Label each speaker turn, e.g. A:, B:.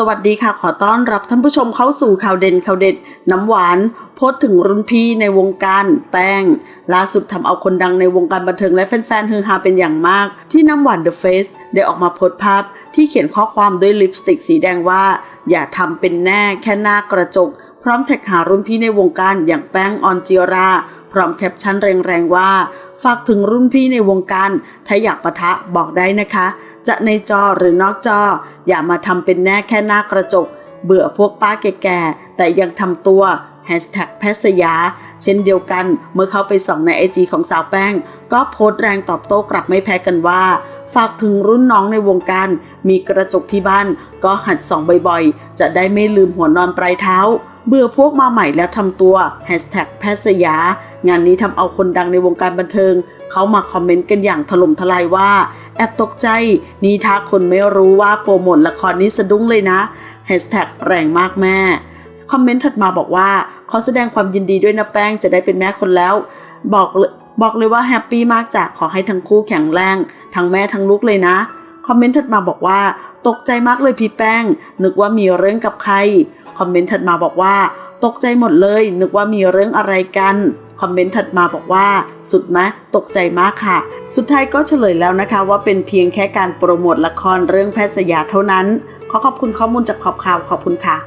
A: สวัสดีค่ะ ขอต้อนรับท่านผู้ชมเข้าสู่ข่าวเด่นข่าวเด็ด น้ำหวาน โพสถึงรุ่นพี่ในวงการแป้ง ล่าสุดทำเอาคนดังในวงการบันเทิงและแฟนๆฮือฮาเป็นอย่างมาก ที่น้ำหวานเดอะเฟสได้ออกมาโพสภาพ ที่เขียนข้อความด้วยลิปสติกสีแดงว่า อย่าทำเป็นแน่แค่หน้ากระจก พร้อมแท็กหารุ่นพี่ในวงการอย่างแป้งออนจิรา พร้อมแคปชั่นแรงๆว่าฝากถึงรุ่นพี่ในวงการ ถ้าอยากปะทะบอกได้นะคะ จะในจอหรือนอกจอ อย่ามาทำเป็นแน่แค่หน้ากระจก เบื่อพวกป้าแก่ๆ แต่ยังทำตัวแฮชแท็กแพทย์สยาเช่นเดียวกัน เมื่อเข้าไปส่องในไอจีของสาวแป้ง ก็โพสต์แรงตอบโต้กลับไม่แพ้กันว่า ฝากถึงรุ่นน้องในวงการ มีกระจกที่บ้าน ก็หัดส่องบ่อยๆ จะได้ไม่ลืมหัวนอนปลายเท้า เบื่อพวกมาใหม่แล้วทำตัวแฮชแท็กแพทย์สยา งานนี้ทำเอาคนดังในวงการบันเทิง เขามาคอมเมนต์กันอย่างถล่มทลายว่า แอบตกใจ นี่ถ้าคนไม่รู้ว่าโปรโมทละครนี้สะดุ้งเลยนะแฮชแท็กแรงมากแม่ คอมเมนต์ถัดมาบอกว่า ขอแสดงความยินดีด้วยนะแป้งจะได้เป็นแม่คนแล้ว บอกเลยบอกเลยว่าแฮปปี้มากจากขอให้ทั้งคู่แข็งแรง ทั้งแม่ทั้งลูกเลยนะ คอมเมนต์ถัดมาบอกว่า ตกใจมากเลยพี่แป้ง นึกว่ามีเรื่องกับใคร คอมเมนต์ถัดมาบอกว่า ตกใจหมดเลย นึกว่ามีเรื่องอะไรกัน คอมเมนต์ถัดมาบอกว่า สุดไหมตกใจมากค่ะ สุดท้ายก็เฉลยแล้วนะคะ ว่าเป็นเพียงแค่การโปรโมทละครเรื่องแพทย์สยาเท่านั้น ขอขอบคุณข้อมูลจากขอบข่าวขอบคุณค่ะ